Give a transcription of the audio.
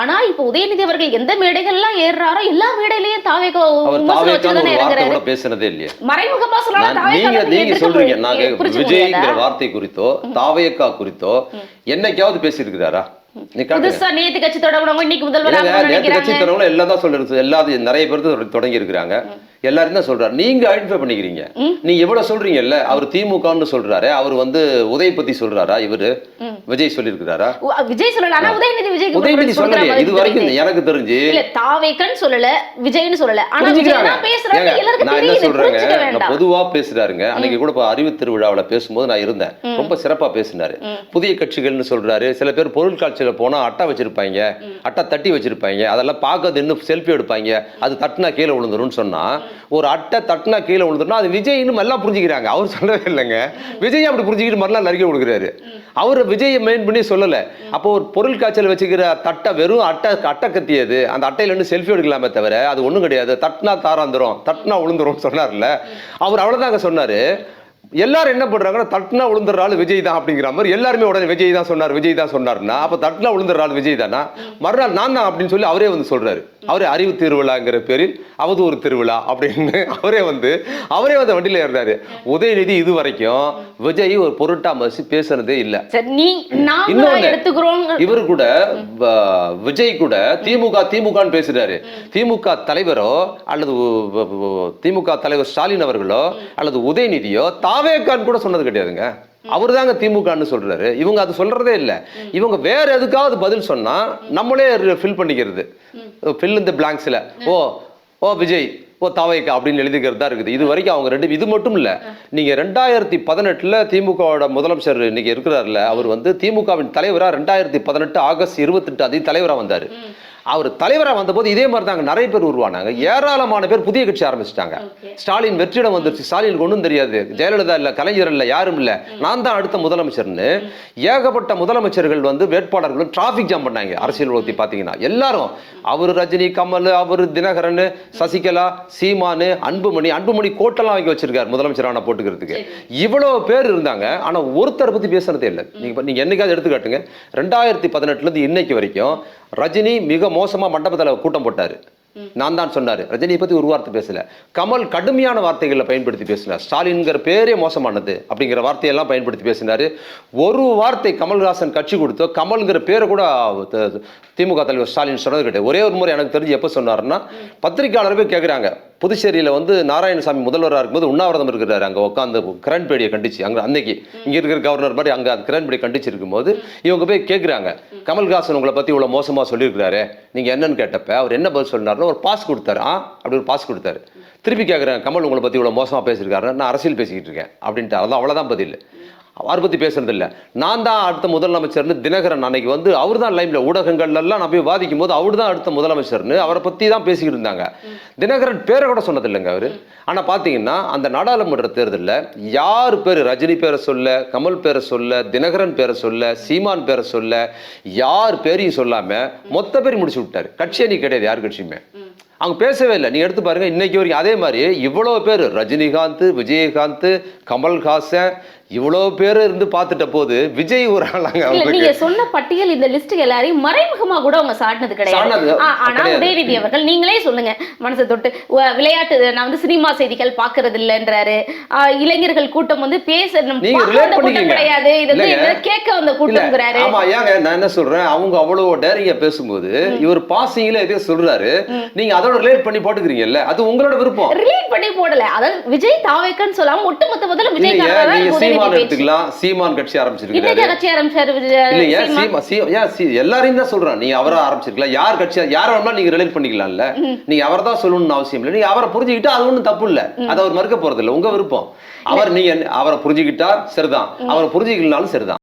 ஆனா இப்ப உதயநிதி அவர்கள் எந்த மேடைகள்லாம் ஏறுறாரோ எல்லா மேடையிலயும் தாவேக பேசுனதே இல்லையே. மறைமுகமா நீங்க நீங்க சொல்றீங்க. நாங்க விஜய்ங்கிற வார்த்தை குறித்தோ தாவையக்கா குறித்தோ என்னைக்காவது பேசியிருக்கிறாரா. புதுசா நேத்து கட்சி தொடங்கினவங்க இன்னைக்கு முதல்வர் நேத்து கட்சி தரவங்களும் எல்லாம் தான் சொல்றது எல்லாரும் நிறைய பேர் தொடங்கி இருக்கிறாங்க எல்லாரும் தான் சொல்றாரு. நீங்க ஐடென்டிஃபை பண்ணிக்கிறீங்க. நீங்க எவ்வளவு சொல்றீங்கல்ல? அவர் திமுகன்னு சொல்றாரு. அவர் வந்து உதய பத்தி சொல்றாரா இவரு? விஜய் சொல்லியிருக்கிறாரா? உ- விஜய் சொல்லல. உதயநிதி விஜய்க்கு உதயநிதி பதில் இது வரைக்கும். எனக்கு தெரிஞ்சு. இல்ல தாவேக்கன்னு சொல்லல விஜய்னு சொல்லல. ஆனா விஜய் எல்லாருக்கும் நான் என்ன சொல்றேங்க? நான் பொதுவா பேசுறாருங்க. அன்னைக்கு கூட அறிவு திருவிழாவுல பேசும்போது நான் இருந்தேன். ரொம்ப சிறப்பா பேசினாரு. புதிய கட்சிகள்னு சொல்றாரு. சில பேர் பொருள் காட்சியில போனா அட்டை வச்சிருப்பாங்க. அட்டை தட்டி வச்சிருப்பாங்க. அதெல்லாம் பார்க்கறது இன்னும் செல்ஃபி எடுப்பாங்க. அது தட்டுனா கீழே விழுந்துரும்னு சொன்னா ஒரு அட்டை தட்டுனா கீழே விழுந்துருன்னா அது விஜய்னு எல்லாம் புரிஞ்சுக்கிறாங்க. அவர் சொல்லவே இல்லைங்க. விஜய் அப்படி புரிஞ்சுக்கிட்டு மறுநாள் அறிக்கை கொடுக்குறாரு அவர் விஜயை மெயின் பண்ணி சொல்லலை. அப்போ ஒரு பொருள் காய்ச்சல் வச்சுக்கிற தட்டை வெறும் அட்டை அட்டை கத்தியது அந்த அட்டையில இருந்து செல்ஃபி எடுக்கலாமே தவிர அது ஒன்றும் கிடையாது. தட்டுனா தாராந்துரும். தட்டுனா விழுந்துரும் சொன்னார்ல. அவர் அவ்வளோதாங்க சொன்னாரு. எல்லாரும் என்ன பண்றாங்கன்னா தட்டுனா விழுந்துற ஆள் விஜய் தான் அப்படிங்கிற மாதிரி எல்லாருமே உடனே விஜய் தான் சொன்னார் விஜய் தான் சொன்னார்னா அப்ப தட்டுனா விழுந்துற ஆள் விஜய் தானா? மறுநாள் நான் தான் அப்படின்னு சொல்லி அவரே வந்து சொல்றாரு. அவரே அறிவு திருவிழாங்கிற பேரில் அவதூறு திருவிழா அப்படின்னு அவரே வந்து அவரே வந்து வண்டியில ஏறினாரு உதயநிதி இது வரைக்கும் விஜய் ஒரு பொருட்டா மசி பேசுனதே இல்ல. இன்னொன்னு, இவர் கூட விஜய் கூட திமுக திமுகன்னு பேசுறாரு திமுக தலைவரோ அல்லது திமுக தலைவர் ஸ்டாலின் அவர்களோ அல்லது உதயநிதியோ தாவேக்கான்னு கூட சொன்னது கிடையாதுங்க. அவர் தாங்க திமுகன்னு சொல்றாரு. இவங்க அது சொல்றதே இல்ல. இவங்க வேற எதுக்காவது பதில் சொன்னா நம்மளே ஃபில் பண்ணிக்கிறது. ஃபில் இந்த பிளாங்க்ஸ்ல ஓ ஓ விஜய் ஓ தாவைக்கா அப்படின்னு எழுதிக்கிறது தான் இருக்குது. இது வரைக்கும் அவங்க ரெண்டு இது மட்டும் இல்ல. நீங்க ரெண்டாயிரத்தி பதினெட்டுல திமுகவோட முதலமைச்சர் இன்னைக்கு இருக்கிறார்ல அவர் வந்து திமுகவின் தலைவரா ரெண்டாயிரத்தி பதினெட்டு ஆகஸ்ட் இருபத்தெட்டு அதி தலைவரா வந்தாரு. அவர் தலைவரா வந்தபோது இதே மாதிரி தாங்க நிறைய பேர் உருவானாங்க. ஏராளமான பேர் புதிய கட்சி ஆரம்பிச்சிட்டாங்க. ஸ்டாலின் வெற்றிடம் வந்துருச்சு. ஸ்டாலினுக்கு ஒன்றும் தெரியாது. ஜெயலலிதா இல்ல கலைஞர் இல்ல யாரும் இல்ல. நான் தான் அடுத்த முதலமைச்சர்னு ஏகப்பட்ட முதலமைச்சர்கள் வந்து வேட்பாளர்களும் டிராஃபிக் ஜாம் பண்ணாங்க அரசியல் பத்தி பாத்தீங்கன்னா. எல்லாரும். அவர் ரஜினி கமல் அவர் தினகரன் சசிகலா சீமானு அன்புமணி அன்புமணி கோட்டெல்லாம் வாங்கி வச்சிருக்காரு முதலமைச்சரான போட்டுக்கிறதுக்கு. இவ்வளவு பேர் இருந்தாங்க. ஆனா ஒருத்தரை பத்தி பேசுறதே இல்லை. நீங்க இப்ப- நீங்க என்னைக்காவது எடுத்துக்காட்டுங்க. ரெண்டாயிரத்தி பதினெட்டுல இருந்து இன்னைக்கு வரைக்கும் ரஜினி மிக மோசமா மண்டபத்துல கூட்டம் போட்டாரு. நான் தான் சொன்னாரு. ரஜினியை பத்தி ஒரு வார்த்தை பேசல. கமல் கடுமையான வார்த்தைகளை பயன்படுத்தி பேசினார். ஸ்டாலின்ங்கிற பேரே மோசமானது அப்படிங்கிற வார்த்தையெல்லாம் பயன்படுத்தி பேசினாரு. ஒரு வார்த்தை கமல்ஹாசன் கட்சி கொடுத்தோ கமல்ங்கிற பேரை கூட திமுக தலைவர் ஸ்டாலின் சொன்னது கிடையாது. ஒரே ஒரு முறை எனக்கு தெரிஞ்சு எப்போ சொன்னாருன்னா பத்திரிக்கையாளர் போய் கேட்குறாங்க புதுச்சேரியில் வந்து நாராயணசாமி முதல்வராக இருக்கும்போது உண்ணாவிரதம் இருக்கிறாரு. அங்கே உட்காந்து கிரண்பேடியை கண்டிச்சு. அங்கே அன்னைக்கு இங்கே இருக்கிற கவர்னர் மாதிரி அங்க கிரண்பேடி கண்டிச்சு இருக்கும்போது இவங்க போய் கேட்குறாங்க கமல்ஹாசன் உங்களை பற்றி இவ்வளோ மோசமாக சொல்லியிருக்கிறாரு. நீங்கள் என்னன்னு கேட்டப்ப அவர் என்ன பதில் சொன்னாருன்னா ஒரு பாஸ் கொடுத்தாரு. ஆ அப்படி ஒரு பாஸ் கொடுத்தாரு. திருப்பி கேட்குறேன் கமல் உங்களை பற்றி இவ்வளோ மோசமாக பேசியிருக்காரு நான் அரசியல் பேசிக்கிட்டு இருக்கேன். அப்படின்ட்டு. அதான் அவ்வளோதான் பதில். அவரை பத்தி பேசுறது இல்ல நான் தான் அடுத்த முதலமைச்சர்னு தினகரன் அன்னைக்கு வந்து அவர் தான் லைம்ல ஊடகங்கள்ல எல்லாம் நான் போய் வாதிக்கும் போது அவர் தான் அடுத்த முதலமைச்சர்னு அவரை பத்தி தான் பேசிக்கிட்டு இருந்தாங்க. தினகரன் பேரை கூட சொன்னது இல்லைங்க அவரு ஆனா பாத்தீங்கன்னா அந்த நாடாளுமன்ற தேர்தல்ல யார் பேர் ரஜினி பேரை சொல்ல கமல் பேரை சொல்ல தினகரன் பேரை சொல்ல சீமான் பேரை சொல்ல யார் பேரையும் சொல்லாம மொத்த பேரையும் முடிச்சு விட்டாரு. கட்சி அணி கிடையாது யார் கட்சியுமே. அவங்க பேசவே இல்லை. நீங்க எடுத்து பாருங்க இன்னைக்கு வரைக்கும் அதே மாதிரி இவ்வளவு பேர் ரஜினிகாந்த் விஜயகாந்த் கமல்ஹாசன் இவ்வளவு பேர் இருந்து பார்த்துட்ட போது விஜய் ஒரு ஆளாங்க நீங்க சொன்ன பட்டியல் இந்த லிஸ்ட் எல்லாரையும் மறைமுகமா கூட அவங்க சாட்டினது கிடையாது. ஆனா. உதயநிதி அவர்கள் நீங்களே சொல்லுங்க மனசை தொட்டு விளையாட்டு நான் வந்து சினிமா செய்திகள் பாக்குறது இல்லைன்றாரு இளைஞர்கள் கூட்டம் வந்து பேச. கிடையாது. இது வந்து கேட்க வந்த கூட்டம்ங்கிறாரு. ஆமா ஏங்க நான் என்ன சொல்றேன் அவங்க அவ்வளவு டேரிங்கா பேசும்போது இவர் பாசிங்ல எதையோ சொல்றாரு. நீங்க அதோட ரிலேட் பண்ணி போட்டுக்கிறீங்கல்ல அது உங்களோட விருப்பம். ரிலேட் பண்ணி போடல. அதாவது விஜய் தாவேக்கன்னு சொல்லாம ஒட்டுமொத்த முதல்ல விஜய் நீங்க சீமான் எடுத்துக்கலாம். சீமான் கட்சி ஆரம்பிச்சிருக்காரு இன்னைக்கு கட்சி ஆரம்பிச்சாரு. சீமா சீ சீ எல்லாரையும் தான் சொல்றேன். நீங்க அவரை ஆரம்பிச்சிருக்கலாம். யார் கட்சி யார் வேணா நீங்க ரிலேட் பண்ணிக்கலாம்ல. நீங்க அவரை தான் சொல்லணும்னு அவசியம் இல்லை. நீங்க அவரை புரிஞ்சுக்கிட்டா அது ஒண்ணும் தப்பு இல்ல. அதை அவர் மறுக்க போறது இல்ல உங்க விருப்பம். அவர் நீங்க அவரை புரிஞ்சுக்கிட்டா சரிதான். அவரை புரிஞ்சுக்கலனாலும் சரிதான்.